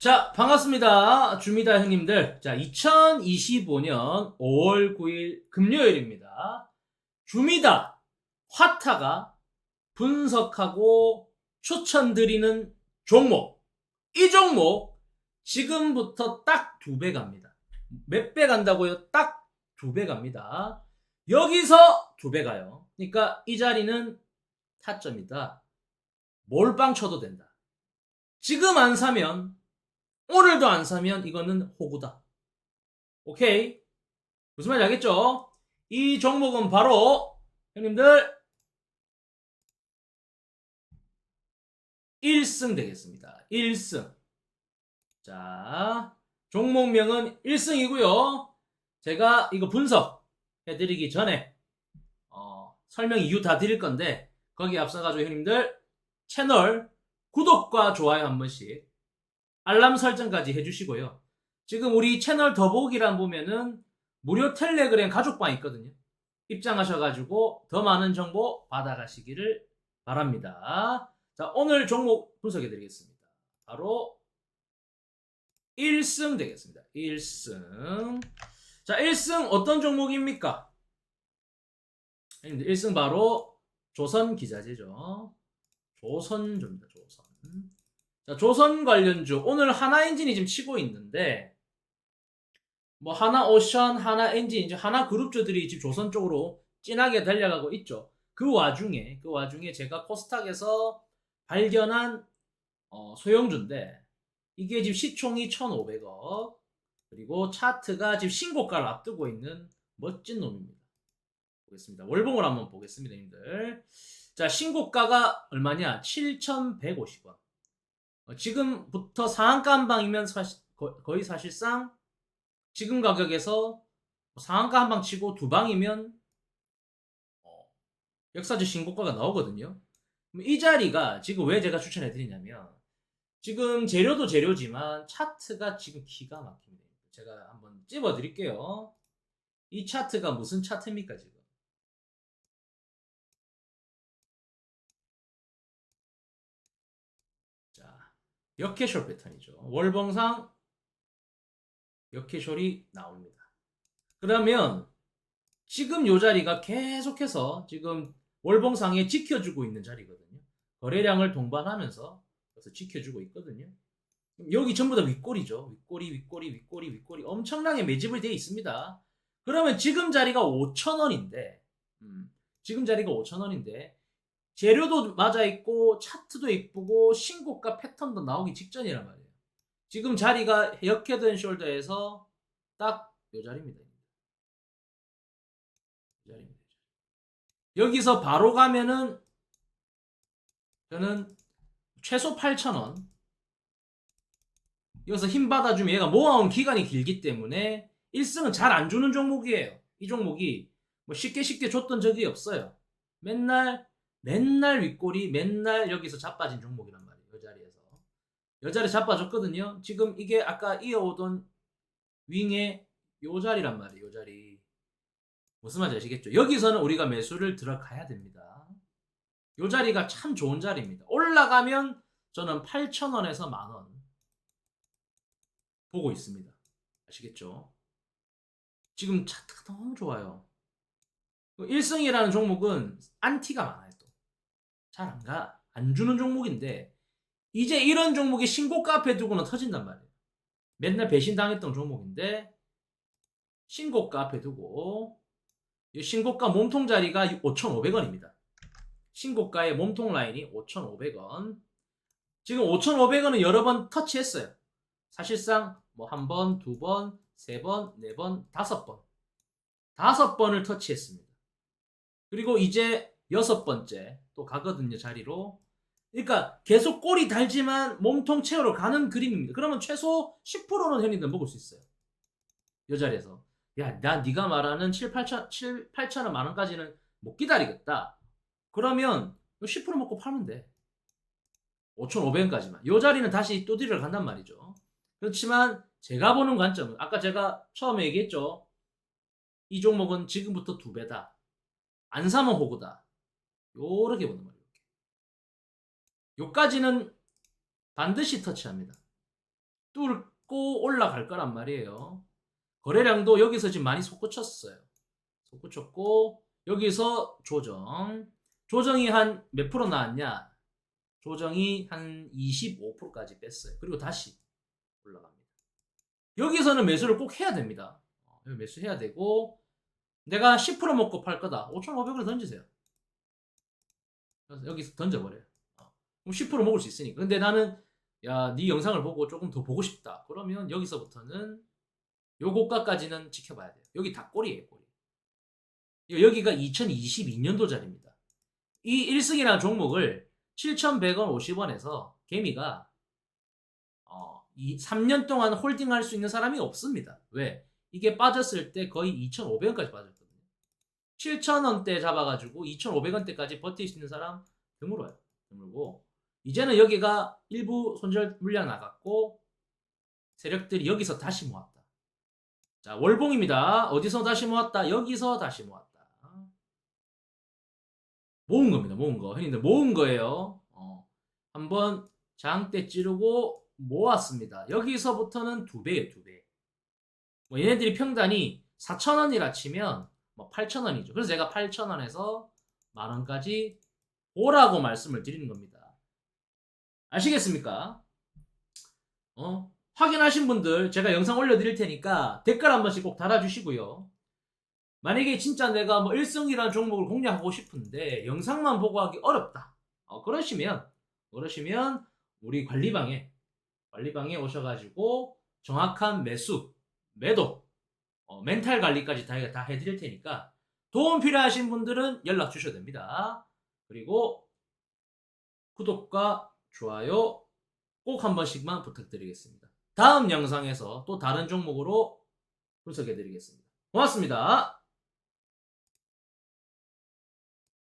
자, 반갑습니다. 주미다 형님들. 자, 2025년 5월 9일 금요일입니다. 주미다 화타가 분석하고 추천드리는 종목. 이 종목 지금부터 딱 두 배 갑니다. 몇 배 간다고요? 딱 두 배 갑니다. 여기서 두 배 가요. 그러니까 이 자리는 타점이다. 몰빵 쳐도 된다. 지금 안 사면 오늘도 안 사면 이거는 호구다. 오케이? 무슨 말인지 알겠죠? 이 종목은 바로 형님들 1승 되겠습니다. 1승. 자, 종목명은 1승이고요. 제가 이거 분석 해 드리기 전에 어, 설명 이유 다 드릴 건데 거기에 앞서가지고 형님들 채널 구독과 좋아요 한 번씩 알람 설정까지 해주시고요. 지금 우리 채널 더보기란 보면은 무료 텔레그램 가족방 있거든요. 입장하셔가지고 더 많은 정보 받아가시기를 바랍니다. 자, 오늘 종목 분석해 드리겠습니다. 바로 1승 되겠습니다. 1승. 자, 1승 어떤 종목입니까? 1승 바로 조선 기자재죠. 조선조입니다. 조선. 자, 조선 관련주 오늘 하나 엔진이 지금 치고 있는데 뭐 하나 오션, 하나 엔진, 이제 하나 그룹주들이 지금 조선 쪽으로 진하게 달려가고 있죠. 그 와중에 그 와중에 제가 코스닥에서 발견한 어, 소형주인데 이게 지금 시총이 1,500억 그리고 차트가 지금 신고가를 앞두고 있는 멋진 놈입니다. 보겠습니다. 월봉을 한번 보겠습니다, 님들. 자, 신고가가 얼마냐? 7,150원. 어, 지금부터 상한가 한 방이면 사실, 거, 거의 사실상 지금 가격에서 상한가 한방 치고 두 방이면 어, 역사적 신고가가 나오거든요. 이 자리가 지금 왜 제가 추천해 드리냐면 지금 재료도 재료지만 차트가 지금 기가 막힙니다. 제가 한번 찝어 드릴게요. 이 차트가 무슨 차트입니까 지금? 역캐쇼 패턴이죠. 월봉상 역캐쇼이 나옵니다. 그러면 지금 요 자리가 계속해서 지금 월봉상에 지켜주고 있는 자리거든요. 거래량을 동반하면서 그래서 지켜주고 있거든요. 여기 전부 다 윗골이죠. 윗골이, 윗골이, 윗골이, 윗골이 엄청나게 매집을 되어 있습니다. 그러면 지금 자리가 5천원인데, 음, 지금 자리가 5천원인데, 재료도 맞아 있고 차트도 이쁘고 신고가 패턴도 나오기 직전이란 말이에요. 지금 자리가 역헤드 숄더에서 딱 요 자리입니다. 요 자리입니다. 여기서 바로 가면은 저는 최소 8,000원. 여기서 힘 받아주면 얘가 모아온 기간이 길기 때문에 1승은 잘 안 주는 종목이에요. 이 종목이 뭐 쉽게 쉽게 줬던 적이 없어요. 맨날 맨날 윗골이 맨날 여기서 자빠진 종목이란 말이에요. 이 자리에서. 이 자리 자빠졌거든요. 지금 이게 아까 이어오던 윙의 요 자리란 말이에요. 요 자리. 무슨 말인지 아시겠죠? 여기서는 우리가 매수를 들어가야 됩니다. 요 자리가 참 좋은 자리입니다. 올라가면 저는 8,000원에서 만원 보고 있습니다. 아시겠죠? 지금 차트가 너무 좋아요. 1승이라는 종목은 안티가 많아요. 또. 잘안 가. 안 주는 종목인데 이제 이런 종목이 신고가 앞에 두고는 터진단 말이에요. 맨날 배신당했던 종목인데 신고가 앞에 두고 이 신고가 몸통 자리가 5,500원입니다. 신고가의 몸통 라인이 5,500원. 지금 5,500원은 여러 번 터치했어요. 사실상 뭐 한 번, 두 번, 세 번, 네 번, 다섯 번. 다섯 번을 터치했습니다. 그리고 이제 여섯 번째 또 가거든요, 자리로. 그러니까 계속 꼬리 달지만 몸통 채우러 가는 그림입니다. 그러면 최소 10%는 형님들 먹을 수 있어요. 이 자리에서. 야, 나 네가 말하는 7, 8천, 7, 8천 원 만 원까지는 못 기다리겠다. 그러면 10% 먹고 팔면 돼. 5,500원까지만. 이 자리는 다시 또 뒤를 간단 말이죠. 그렇지만 제가 보는 관점은 아까 제가 처음에 얘기했죠. 이 종목은 지금부터 두 배다. 안 사면 호구다. 요렇게 보는 말이에요. 요까지는 반드시 터치합니다. 또 올라갈 거란 말이에요. 거래량도 여기서 지금 많이 솟구쳤어요. 솟구쳤고 여기서 조정. 조정이 한 몇 프로 나왔냐? 조정이 한 25%까지 뺐어요. 그리고 다시 올라갑니다. 여기서는 매수를 꼭 해야 됩니다. 어, 매수해야 되고 내가 10% 먹고 팔 거다. 5,500원 던지세요. 그래서 여기서 던져버려요. 어, 그럼 10% 먹을 수 있으니까. 근데 나는 야, 네 영상을 보고 조금 더 보고 싶다. 그러면 여기서부터는 요 고가까지는 지켜봐야 돼요. 여기 다 꼬리예요, 꼬리. 여기가 2022년도짜리입니다. 이 1승이라는 종목을 7,100원 50원에서 개미가 어, 이 3년 동안 홀딩할 수 있는 사람이 없습니다. 왜? 이게 빠졌을 때 거의 2,500원까지 빠졌거든요. 7,000원대 잡아가지고 2,500원대까지 버틸 수 있는 사람 드물어요. 드물고 이제는 여기가 일부 손절 물량 나갔고 세력들이 여기서 다시 모았다. 자 월봉입니다. 어디서 다시 모았다? 여기서 다시 모았다. 모은 겁니다. 모은 거. 형님들 모은 거예요. 어. 한번 장대 찌르고 모았습니다. 여기서부터는 두 배예요, 두 배. 뭐 얘네들이 평단이 4,000원이라 치면 뭐 8,000원이죠. 그래서 제가 8,000원에서 만 원까지 보라고 말씀을 드리는 겁니다. 아시겠습니까? 어? 확인하신 분들 제가 영상 올려드릴 테니까 댓글 한 번씩 꼭 달아주시고요. 만약에 진짜 내가 뭐 1승이라는 종목을 공략하고 싶은데 영상만 보고 하기 어렵다. 어, 그러시면 그러시면 우리 관리방에 관리방에 오셔가지고 정확한 매수, 매도, 어, 멘탈 관리까지 다, 다 해드릴 테니까 도움 필요하신 분들은 연락 주셔도 됩니다. 그리고 구독과 좋아요 꼭 한 번씩만 부탁드리겠습니다. 다음 영상에서 또 다른 종목으로 분석해 드리겠습니다. 고맙습니다.